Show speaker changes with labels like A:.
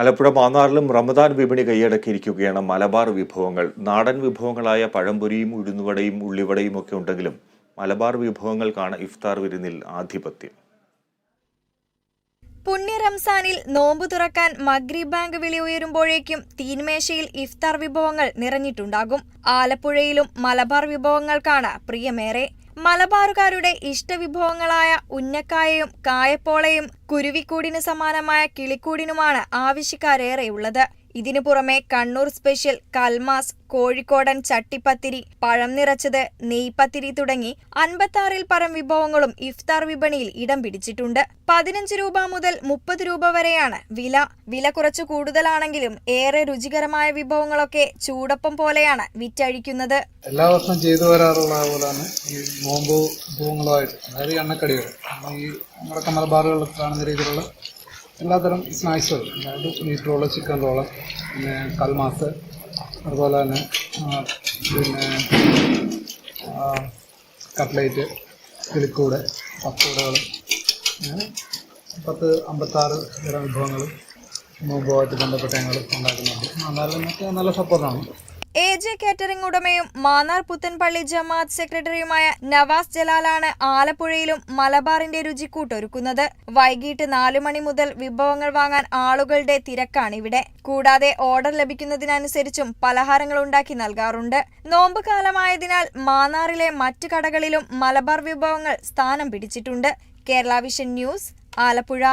A: ആലപ്പുഴ മാന്നാറിലും റമദാൻ വിപണി കൈയടക്കിയിരിക്കുകയാണ് മലബാർ വിഭവങ്ങൾ. നാടൻ വിഭവങ്ങളായ പഴംപൊരിയും ഉഴുന്നുവടയും ഉള്ളിവടയും ഒക്കെ ഉണ്ടെങ്കിലും മലബാർ വിഭവങ്ങൾക്കാണ് ഇഫ്താർ വിരുന്നിൽ ആധിപത്യം.
B: പുണ്യ റംസാനിൽ നോമ്പ് തുറക്കാൻ മഗ്രി ബാങ്ക് വിളി ഉയരുമ്പോഴേക്കും തീൻമേശയിൽ ഇഫ്താർ വിഭവങ്ങൾ നിറഞ്ഞിട്ടുണ്ടാകും. ആലപ്പുഴയിലും മലബാർ വിഭവങ്ങൾക്കാണ് പ്രിയമേറെ. മലബാറുകാരുടെ ഇഷ്ടവിഭവങ്ങളായ ഉന്നക്കായയും കായപ്പോളയും കുരുവിക്കൂടിന് സമാനമായ കിളിക്കൂടിനുമാണ് ആവശ്യക്കാരേറെയുള്ളത്. ഇതിനു പുറമെ കണ്ണൂർ സ്പെഷ്യൽ കൽമാസ് കോഴിക്കോടൻ ചട്ടിപ്പത്തിരി പഴം നിറച്ചത് നെയ്പത്തിരി തുടങ്ങി അൻപത്താറിൽ പരം വിഭവങ്ങളും ഇഫ്താർ വിപണിയിൽ ഇടം പിടിച്ചിട്ടുണ്ട്. പതിനഞ്ച് രൂപ മുതൽ മുപ്പത് രൂപ വരെയാണ് വില. വില കുറച്ചു കൂടുതലാണെങ്കിലും ഏറെ രുചികരമായ വിഭവങ്ങളൊക്കെ ചൂടപ്പം പോലെയാണ് വിറ്റഴിക്കുന്നത്.
C: എല്ലാ വർഷവും ചെയ്തു വരാറുള്ള പോലെയാണ് ഈ നോമ്പ് വിഭവങ്ങളുമായിട്ട് അതായത് എണ്ണക്കടികൾ. ഈ നമ്മുടെ കാണുന്ന രീതിയിലുള്ള എല്ലാത്തരം സ്നാക്സുകൾ അതായത് മീറ്റ് റോൾ ചിക്കൻ റോൾ പിന്നെ കൽമാസ് അതുപോലെ തന്നെ പിന്നെ കട്ട്ലേറ്റ് കിളിക്കൂട് പക്കൂടകൾ അങ്ങനെ പത്ത് അമ്പത്താറ് തരം വിഭവങ്ങൾ മുമ്പുമായിട്ട് ബന്ധപ്പെട്ട ഞങ്ങൾ ഉണ്ടാക്കുന്നുണ്ട്. എന്നാലും നല്ല സപ്പോർട്ടാണ്
B: എ ജെ കാറ്ററിംഗ് ഉടമയും മാന്നാർ പുത്തൻപള്ളി ജമാഅത്ത് സെക്രട്ടറിയുമായ നവാസ് ജലാലാണ് ആലപ്പുഴയിലും മലബാറിന്റെ രുചിക്കൂട്ടൊരുക്കുന്നത് വൈകിട്ട് നാലു മണി മുതൽ വിഭവങ്ങൾ വാങ്ങാൻ ആളുകളുടെ തിരക്കാണിവിടെ. കൂടാതെ ഓർഡർ ലഭിക്കുന്നതിനനുസരിച്ചും പലഹാരങ്ങൾ ഉണ്ടാക്കി നൽകാറുണ്ട്. നോമ്പ് കാലമായതിനാൽ മാന്നാറിലെ മറ്റു കടകളിലും മലബാർ വിഭവങ്ങൾ സ്ഥാനം പിടിച്ചിട്ടുണ്ട്. Kerala vision news Alappuzha.